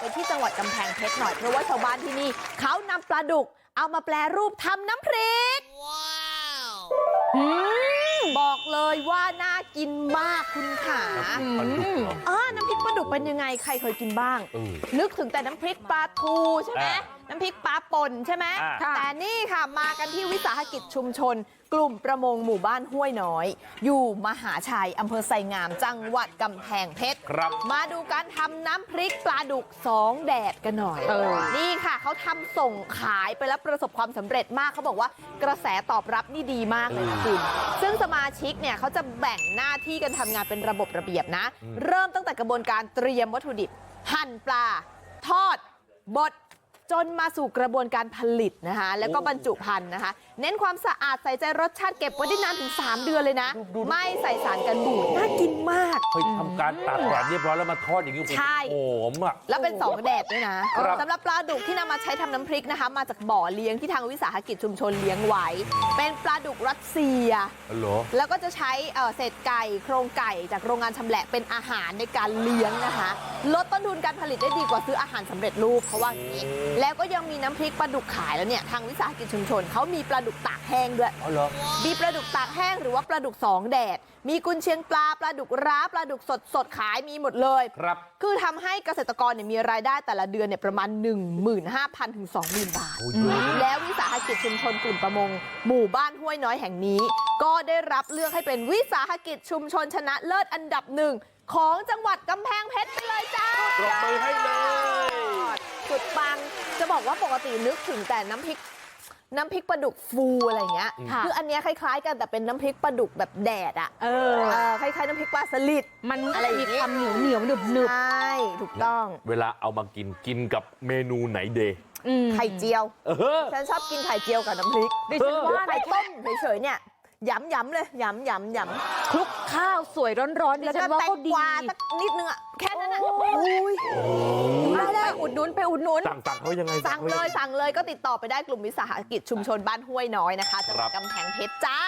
ไปที่จังหวัดกำแพงเพชรหน่อยเพราะว่าชาวบ้านที่นี่เขานำปลาดุกเอามาแปลรูปทำน้ำพริกอืมบอกเลยว่าน่ากินมากคุณขาปลาดุกเหรออ่าน้ำพริกปลาดุกเป็นยังไงใครเคยกินบ้างเออนึกถึงแต่น้ำพริกปลาทูใช่ไหม อ่าน้ำพริกปลาป่นใช่ไหมอ่าแต่นี่ค่ะมากันที่วิสาหกิจชุมชน กลุ่มประมงหมู่บ้านห้วยน้อย อยู่มหาชัยอำเภอไซงามจังหวัดกำแพงเพชรครับมาดูการทำน้ำพริกปลาดุกสองแดดกันหน่อยเออนี่ค่ะเขาทำส่งขายไปแล้วประสบความสำเร็จมากเขาบอกว่ากระแสตอบรับนี่ดีมากเลยนะคุณซึ่งสมาชิกเนี่ยเขาจะแบ่งหน้าที่กันทำงานเป็นระบบระเบียบนะอืมเริ่มตั้งแต่กระบวนการเตรียมวัตถุดิบ หั่นปลา ทอด บด จนมาสู่กระบวนการผลิตนะคะแล้วก็บรรจุพันธุ์นะคะเน้นความสะอาดใส่ใจรสชาติเก็บไว้ได้นานถึง 3 เดือนเลยนะ ไม่ใส่สารกันบูดน่ากินมากเคยทำการตากแดดเรียบร้อยแล้วมาทอดอย่างนี้ใช่หอมอะแล้วเป็น 2 แดดด้วยนะครับสำหรับปลาดุกที่นำมาใช้ทำน้ำพริกนะคะ มาจากบ่อเลี้ยงที่ทางวิสาหกิจชุมชนเลี้ยงไว้ เป็นปลาดุกรัสเซียอ๋อเหรอแล้วก็จะใช้เอ่อเศษไก่โครงไก่จากโรงงานชำแหละเป็นอาหารในการเลี้ยงนะคะ ลดต้นทุนการผลิตได้ดีกว่าซื้ออาหารสำเร็จรูปเขาว่าอย่างนี้ แล้วก็ยังมีน้ำพริกปลาดุกขายแล้วเนี่ยทางวิสาหกิจชุมชนเขามีปลาดุกตากแห้งด้วยอ๋อเหรอมีปลาดุกตากแห้งหรือว่าปลาดุกสองแดด มีกุนเชียงปลาปลาดุกร้าปลาดุกสดสดๆขายมีหมดเลย ครับ คือทำให้เกษตรกรเนี่ยมีรายได้แต่ละเดือนเนี่ยประมาณ 15,000ถึง20,000 บาทโอ้ยเยอะนะแล้ววิสาหกิจชุมชนกลุ่มประมง หมู่บ้านห้วยน้อยแห่งนี้ ก็ได้รับเลือกให้เป็นวิสาหกิจชุมชนชนะเลิศอันดับหนึ่งของจังหวัดกำแพงเพชรไปเลยจ้าปรบมือให้เลยสุดปังจะบอกว่าปกตินึกถึงแต่น้ำพริก น้ำพริกปลาดุกฟูอะไรอย่างเงี้ยค่ะคืออันเนี้ยคล้ายๆกันแต่เป็นน้ำพริกปลาดุกแบบแดดอะเออเออคล้ายๆน้ำพริกปลาสลิดมันอะไรอย่างงี้มีความเหนียวเหนียวหนึบหนึบใช่ถูกต้องเวลาเอามากินกินกับเมนูไหนเดย์อืมไข่เจียวเออฉันชอบกินไข่เจียวกับน้ำพริกดิฉันว่าไข่นะต้มเฉยๆเนี่ยยำยำๆเลยยำยำยำคลุกข้าวสวยร้อนๆดิแล้วฉัก็นว่าแตก็งดีกวาสักนิดนึงอะแค่นั้นอะ โอ้ อุ้ย ไปอุดห นุนไปอุดหนุนสั่งสั่งเขายังไงสั่งเลยสั่งเลยก็ติดต่อไปได้กลุ่มวิสาหกิจชุมชนบ้านห้วยน้อยนะคะจังหวัดครับกำแพงเพชรจ้า